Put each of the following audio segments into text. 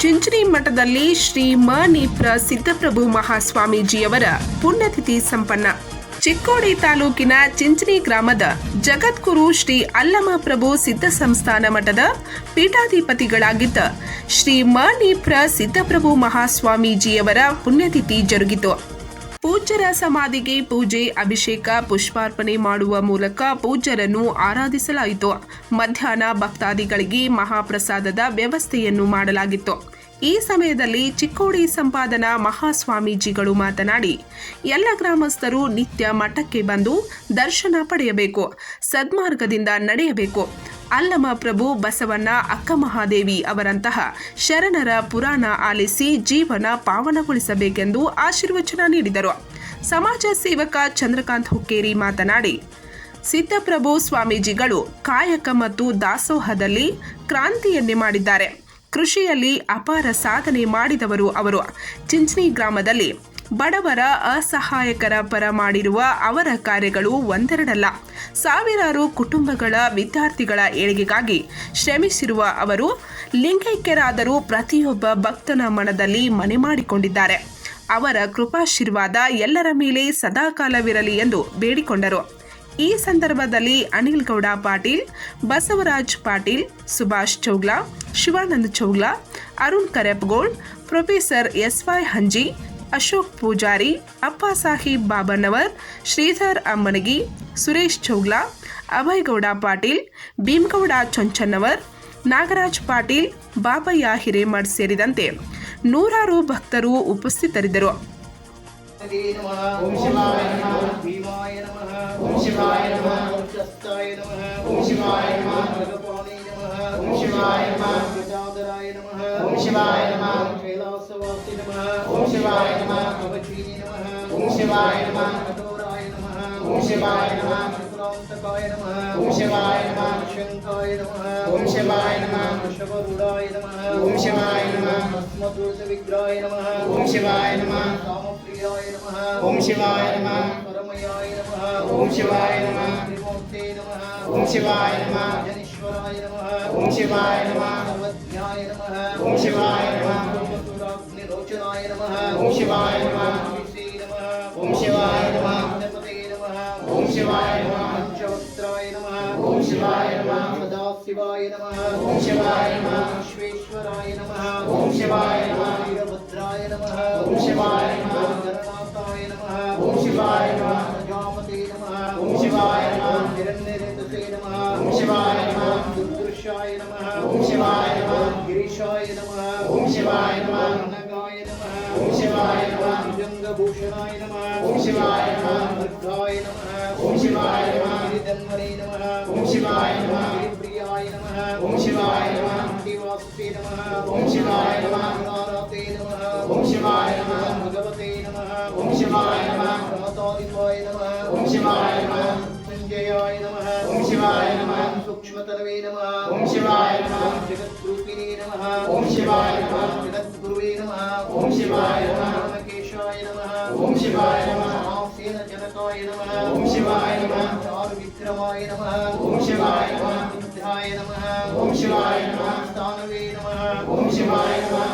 ಚಿಂಚಣಿ ಮಠದಲ್ಲಿ ಶ್ರೀ ಮನೀಪ್ರ ಸಿದ್ದಪ್ರಭು ಮಹಾಸ್ವಾಮೀಜಿಯವರ ಪುಣ್ಯತಿಥಿ ಸಂಪನ್ನ. ಚಿಕ್ಕೋಡಿ ತಾಲೂಕಿನ ಚಿಂಚಣಿ ಗ್ರಾಮದ ಜಗದ್ಗುರು ಶ್ರೀ ಅಲ್ಲಮ ಪ್ರಭು ಸಿದ್ಧ ಸಂಸ್ಥಾನ ಮಠದ ಪೀಠಾಧಿಪತಿಗಳಾಗಿದ್ದ ಶ್ರೀ ಮನೀಪ್ರ ಸಿದ್ದಪ್ರಭು ಮಹಾಸ್ವಾಮೀಜಿಯವರ ಪುಣ್ಯತಿಥಿ ಜರುಗಿತು. ಪೂಜ್ಯರ ಸಮಾಧಿಗೆ ಪೂಜೆ, ಅಭಿಷೇಕ, ಪುಷ್ಪಾರ್ಪಣೆ ಮಾಡುವ ಮೂಲಕ ಪೂಜ್ಯರನ್ನು ಆರಾಧಿಸಲಾಯಿತು. ಮಧ್ಯಾಹ್ನ ಭಕ್ತಾದಿಗಳಿಗೆ ಮಹಾಪ್ರಸಾದದ ವ್ಯವಸ್ಥೆಯನ್ನು ಮಾಡಲಾಗಿತ್ತು. ಈ ಸಮಯದಲ್ಲಿ ಚಿಕ್ಕೋಡಿ ಸಂಪಾದನಾ ಮಹಾಸ್ವಾಮೀಜಿಗಳು ಮಾತನಾಡಿ, ಎಲ್ಲ ಗ್ರಾಮಸ್ಥರು ನಿತ್ಯ ಮಠಕ್ಕೆ ಬಂದು ದರ್ಶನ ಪಡೆಯಬೇಕು, ಸದ್ಮಾರ್ಗದಿಂದ ನಡೆಯಬೇಕು. ಅಲ್ಲಮ ಪ್ರಭು ಬಸವಣ್ಣ ಅಕ್ಕ ಮಹಾದೇವಿ ಅವರಂತಹ ಶರಣರ ಪುರಾಣ ಆಲಿಸಿ ಜೀವನ ಪಾವನಗೊಳಿಸಬೇಕೆಂದು ಆಶೀರ್ವಚನ ನೀಡಿದರು. ಸಮಾಜ ಸೇವಕ ಚಂದ್ರಕಾಂತ್ ಹುಕ್ಕೇರಿ ಮಾತನಾಡಿ, ಸಿದ್ದಪ್ರಭು ಸ್ವಾಮೀಜಿಗಳು ಕಾಯಕ ಮತ್ತು ದಾಸೋಹದಲ್ಲಿ ಕ್ರಾಂತಿಯನ್ನೇ ಮಾಡಿದ್ದಾರೆ. ಕೃಷಿಯಲ್ಲಿ ಅಪಾರ ಸಾಧನೆ ಮಾಡಿದವರು ಅವರು. ಚಿಂಚಣಿ ಗ್ರಾಮದಲ್ಲಿ ಬಡವರ ಅಸಹಾಯಕರ ಪರ ಮಾಡಿರುವ ಅವರ ಕಾರ್ಯಗಳು ಒಂದೆರಡಲ್ಲ. ಸಾವಿರಾರು ಕುಟುಂಬಗಳ ವಿದ್ಯಾರ್ಥಿಗಳ ಏಳಿಗೆಗಾಗಿ ಶ್ರಮಿಸಿರುವ ಅವರು ಲಿಂಗೈಕ್ಯರಾದರೂ ಪ್ರತಿಯೊಬ್ಬ ಭಕ್ತನ ಮನದಲ್ಲಿ ಮನೆ ಮಾಡಿಕೊಂಡಿದ್ದಾರೆ. ಅವರ ಕೃಪಾಶೀರ್ವಾದ ಎಲ್ಲರ ಮೇಲೆ ಸದಾಕಾಲವಿರಲಿ ಎಂದು ಬೇಡಿಕೊಂಡರು. ಈ ಸಂದರ್ಭದಲ್ಲಿ Anil Gowda Patil, Basavaraj Patil, Subhash Chougla, Shivanand Chougla, Arun Karepgol, professor S Y Hanji Ashok Pujari, Appa Saheb Babannavar Sridhar ಅಮ್ಮನಗಿ, Suresh Chougla, ಅಭಯಗೌಡ Patil, Bheemagowda ಚೊಂಚನ್ನವರ್, Nagaraj Patil, Babayya Hiremath ಸೇರಿದಂತೆ ನೂರಾರು ಭಕ್ತರು ಉಪಸ್ಥಿತರಿದ್ದರು. ಶಿವಾಯ ನಮಃ. ಓಂ ಶಿವಾಯ ನಮಃ ಓಂ ಭೀಮಾಯ ನಮಃ ಓಂ ಶಿವಾಯ ನಮಃ ಓಂ ಶಸ್ತಾಯ ನಮಃ ಓಂ ಶಿವಾಯ ನಮಃ ಭಗವಾನೇ ನಮಃ ಓಂ ಶಿವಾಯ ನಮಃ ಗಜಾಧರಾಯ ನಮಃ ಓಂ ಶಿವಾಯ ನಮಃ ಕೈಲಾಸವಾಸಿ ನಮಃ ಓಂ ಶಿವಾಯ ನಮಃ ಕವಚೀನಿ ನಮಃ ಓಂ ಶಿವಾಯ ನಮಃ ಕಠೋರಾಯ ನಮಃ ಓಂ ಶಿವಾಯ ನಮಃ ತ್ರಿಪುರಾಂತಕಾಯ ನಮಃ ಓಂ ಶಿವಾಯ ನಮಃ ಶಂಕಾಯ ನಮಃ ಓಂ ಶಿವಾಯ ನಮಃ ವೃಷಭರೂಢಾಯ ನಮಃ ಓಂ ಶಿವಾಯ ನಮಃ ಭಸ್ಮದೂತ ವಿಗ್ರಹಾಯ ನಮಃ ಓಂ ಶಿವಾಯ ನಮಃ ಕಾಮಪ್ರಿಯಾಯ ನಮಃ ಓಂ ಶಿವಾಯ ನಮಃ ಪರಮಯಾಯ ನಮಃ ಓಂ ಶಿವಾಯ ನಮಃ ತ್ರಿಮೂರ್ತೆ ನಮಃ ಓಂ ಶಿವಾಯ ನಮಃ ಜನೇಶ್ವರಾಯ ನಮಃ ಓಂ ಶಿವಾಯ ನಮಃ ಸರ್ವಜ್ಞಾಯ ನಮಃ ಓಂ ಶಿವಾಯ ನಮಃ ರೋಚನಾಯ ನಮಃ ಓಂ ಶಿವಾಯ ನಮಃ ಶ್ರೀ ನಮಃ ಓಂ ಶಿವಾಯ ನಮಃ ಗಣಪತೆ ನಮಃ ಓಂ ಶಿವಾಯ ನಮಃ ಪಂಚವಕ್ತ್ರಾಯ ನಮಃ ಓಂ ಶಿವಾಯ ನಮಃ ಸದಾಶಿವಾಯ ನಮಃ ಓಂ ಶಿವಾಯ ನಮಃ ವಿಶ್ವೇಶ್ವರಾಯ ನಮಃ ಓಂ ಶಿವಾಯ ನಮಃ ವೀರಭದ್ರಾಯ ಓಂ ಶಿವಾಯ ನಮಃ ಭುಜಂಗಭೂಷಣಾಯ ನಮಃ ಓಂ ಶಿವಾಯ ನಮಃ ಭರ್ಗಾಯ ನಮಃ ಓಂ ಶಿವಾಯ ನಮಃ ಗಿರಿಧನ್ವರೇ ನಮಃ ಓಂ ಶಿವಾಯ ನಮಃ ಗಿರಿಪ್ರಿಯಾಯ ನಮಃ ಓಂ ಶಿವಾಯ ನಮಃ ಶ್ರೀವಾಸುತೆ ನಮಃ ಓಂ ಶಿವಾಯ ನಮಃ ನಾರಾತೆ ನಮಃ ಓಂ ಶಿವಾಯ ನಮಃ ಭಗವತೆ ನಮಃ ಓಂ ಶಿವಾಯ ನಮಃ ಪ್ರಮತಾದಿಪಾಯ ನಮಃ ಓಂ ಶಿವಾಯ ನಮಃ ಸಂಜಯಾಯ ನಮಃ ಓಂ ಶಿವಾಯ ನಮಃ ಸೂಕ್ಷ್ಮತನವೇ ನಮಃ ಓಂ ಶಿವಾಯ ನಮಃ ಜಗದ್ರೂಪಿಣೇ ನಮಃ ಓಂ ಶಿವಾಯ ನಮಃ ಜಗದ್ಗುರುವೇ ನಮಃ ಓಂ ಶಿವಾಯ ಶಿವಾಯ ನಮಃ. ಸೇನ ಜನಕಾಯ ನಮಃ. ಓಂ ಶಿವಾಯ ನಮಃ. ಚಾರು ವಿಕ್ರಮಾಯ ನಮಃ. ಓಂ ಶಿವಾಯ ನಮಃ. ನಮಃ. ಓಂ ಶಿವಾಯ ನಮಃ. ಸ್ಥಾನವೇ ನಮಃ ಓಂ ಶಿವಾಯ ನಮಃ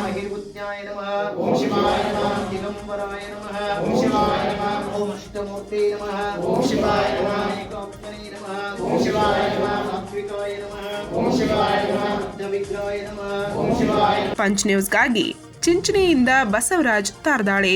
ನಮಃ ಓಂ ಶಿವಾಯ ನಮಃ ದಿಗಂಬರಾಯ ನಮಃ ಓಂ ಶಿವಾಯ ನಮಃ ಓಂ ಅಷ್ಟಮೂರ್ತೆ ನಮಃ ಓಂ ಶಿವಾಯ ನಮಃ ಏಕಾತ್ಮನೇ ನಮಃ ಓಂ ಶಿವಾಯ ನಮಃ ಸಾತ್ವಿಕಾಯ ನಮಃ ಓಂ ಶಿವಾಯ ನಮಃ ನಮಃ ಓಂ ಶಿವಾಯ ಪಂಚ್ ನ್ಯೂಸ್ಗಾಗಿ ಚಿಂಚಣಿಯಿಂದ ಬಸವರಾಜ್ ತಾರ್ದಾಳೆ